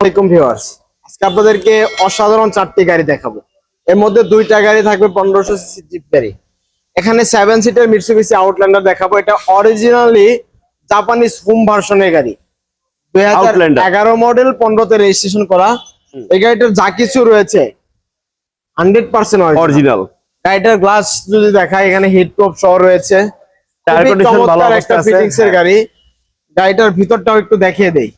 আসসালামাইকুম ভিউয়ার্স। আজকে আপনাদেরকে অসাধারণ চারটি গাড়ি দেখাবো। এর মধ্যে দুইটা গাড়ি থাকবে পনেরোশো সিসি জিপ গাড়ি। এখানে সেভেন সিটার মিটসুবিসি আউটল্যান্ডার দেখাবো। এটা অরিজিনালি জাপানিজ হোম ভার্সনের গাড়ি। দুই এগারো মডেল পনেরোতে রেজিস্ট্রেশন করা। এই গাড়িটার যা কিছু রয়েছে হান্ড্রেড পার্সেন্ট অরিজিনাল গাড়িটার গ্লাস যদি দেখা এখানে হিট প্রপ সহ রয়েছে। একটা ফিটিংস এর। গাড়ি। গাড়িটার ভিতরটাও একটু দেখিয়ে দেই।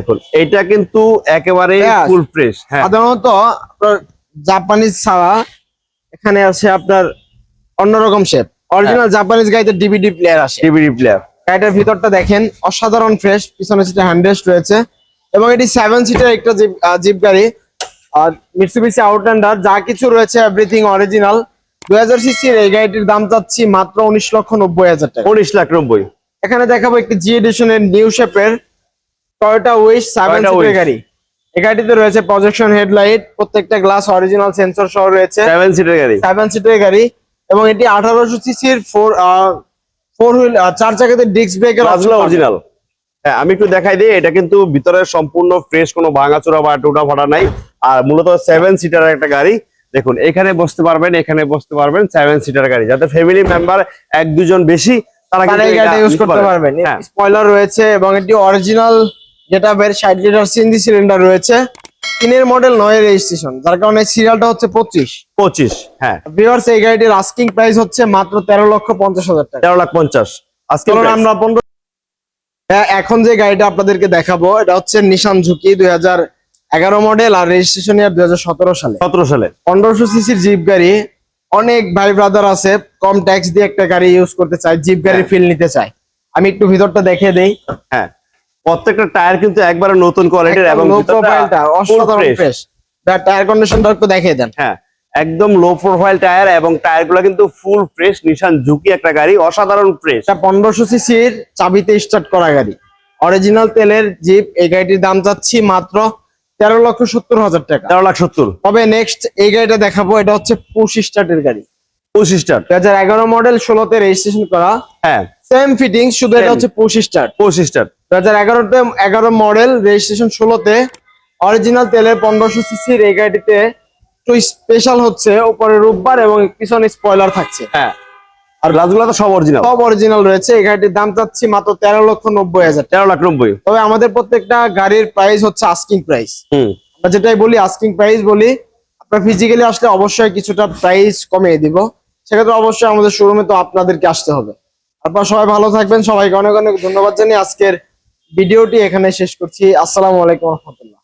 দেখুন এটা কিন্তু একেবারে. ফুল ফ্রেশ হ্যাঁ। সাধারণত আপনার জাপানিজ ছাড়া এখানে আছে আপনার অন্যরকম শেপ অরিজিনাল জাপানিজ গাড়িতে ডিভিডি প্লেয়ার আসে। ডিভিডি প্লেয়ার গাড়িটার ভিতরটা দেখেন অসাধারণ ফ্রেশ পিছনে সিটে হ্যান্ডরেস্ট রয়েছে। এবং এটি সেভেন সিটার একটা জিপ জিপ গাড়ি। আর মিটসুবিসি আউটল্যান্ডার যা কিছু রয়েছে এভরিথিং অরিজিনাল দুই হাজার সিসির এই গাড়িটির দাম চাচ্ছি মাত্র উনিশ লক্ষ নব্বই হাজার টাকা। উনিশ লাখ নব্বই। এখানে দেখাবো একটি জি এডিশনের নিউ শেপের টয়োটা উইশ সেভেন সিটের গাড়ি। এই গাড়িতে রয়েছে প্রজেকশন হেডলাইট প্রত্যেকটা গ্লাস অরিজিনাল সেন্সর সহ রয়েছে। সেভেন সিটের গাড়ি। সেভেন সিটের গাড়ি। এবং এটি আঠারোশো সিসির ফোর ফোর হুইল চার চাকাতে ডিস্ক ব্রেকের অরিজিনাল হ্যাঁ আমি একটু দেখাই দিই এটা কিন্তু ভিতরে সম্পূর্ণ ফ্রেশ কোনো ভাঙাচোরা বা টুটা ফাটা নাই। আর মূলত সেভেন সিটার একটা গাড়ি। দেখুন এখানে বসতে পারবেন এখানে বসতে পারবেন সেভেন সিটার গাড়ি। যাতে ফ্যামিলি মেম্বার এক দুজন বেশি তারা ইউজ করতে পারবেন। স্পয়লার রয়েছে এবং এটি অরিজিনাল যেটা বের ষাট লিটার সিএনজি সিলিন্ডার রয়েছে। তিনের মডেল নয় রেজিস্ট্রেশন যার কারণে সিরিয়ালটা হচ্ছে পঁচিশ। পঁচিশ হ্যাঁ। ভিউয়ার্স এই গাড়িটির আস্কিং প্রাইস হচ্ছে মাত্র তেরো লক্ষ পঞ্চাশ হাজার টাকা। তেরো লাখ পঞ্চাশ। আজকে আমরা পনেরো হ্যাঁ, এখন যে গাড়িটা আপনাদেরকে দেখাবো এটা হচ্ছে নিশান ঝুঁকি দুই হাজার এগারো মডেল আর রেজিস্ট্রেশন ইয়ার দুই হাজার সতেরো সালে। সতেরো সালে। পনেরোশো সিসির জিপ গাড়ি অনেক ভাই ব্রাদার আছে কম ট্যাক্স দিয়ে একটা গাড়ি ইউজ করতে চায় জিপ গাড়ির ফিল নিতে চায়। আমি একটু ভিতরটা দেখিয়ে দেই। হ্যাঁ। প্রত্যেকটা টায়ার কিন্তু একবারে নতুন কোয়ালিটির এবং টায়ার কন্ডিশনটা একটু দেখিয়ে দেন। হ্যাঁ একদম লো প্রোফাইল টায়ার এবং টায়ারগুলো কিন্তু ফুল ফ্রেশ নিশান ঝুঁকি একটা গাড়ি অসাধারণ ফ্রেশ এটা পনেরোশো সিসির চাবিতে স্টার্ট করা গাড়ি। অরিজিনাল তেলের জিপ এই গাড়িটির দাম চাচ্ছি মাত্র তেরো লক্ষ সত্তর হাজার টাকা। তেরো লাখ সত্তর। তবে নেক্সট এই গাড়িটা দেখাবো এটা হচ্ছে পুশ স্টার্টের গাড়ি। পঁচিশ স্টার দু হাজার এগারো মডেল ষোলোতে রেজিস্ট্রেশন করা। হ্যাঁ। সেম ফিটিং শুধু এটা হচ্ছে পুশ স্টার্ট। পঁচিশ স্টার দু হাজার এগারোতে এগারো মডেল রেজিস্ট্রেশন ষোলোতে অরিজিনাল তেলের পনেরোশো সিসির এই গাড়িটিতে একটু স্পেশাল হচ্ছে। উপরে রূপবার এবং পিছনে স্পয়লার থাকছে। হ্যাঁ। আর গ্লাসগুলো তো সব অরিজিনাল সব অরিজিনাল রয়েছে। এই গাড়িটির দাম চাচ্ছি মাত্র তেরো লক্ষ নব্বই হাজার তেরো লাখ নব্বই। তবে আমাদের প্রত্যেকটা গাড়ির প্রাইস হচ্ছে আস্কিং প্রাইস হুম। আমরা যেটাই বলি আস্কিং প্রাইস বলি আপনার ফিজিক্যালি আসলে অবশ্যই কিছুটা প্রাইস কমিয়ে দিব। সেক্ষেত্রে অবশ্যই আমাদের শোরুমে তো আপনাদেরকে আসতে হবে। আপনারা সবাই ভালো থাকবেন। সবাইকে অনেক অনেক ধন্যবাদ জানিয়ে আজকের ভিডিওটি এখানে শেষ করছি। আসসালামু আলাইকুম রহমতুল্লাহ।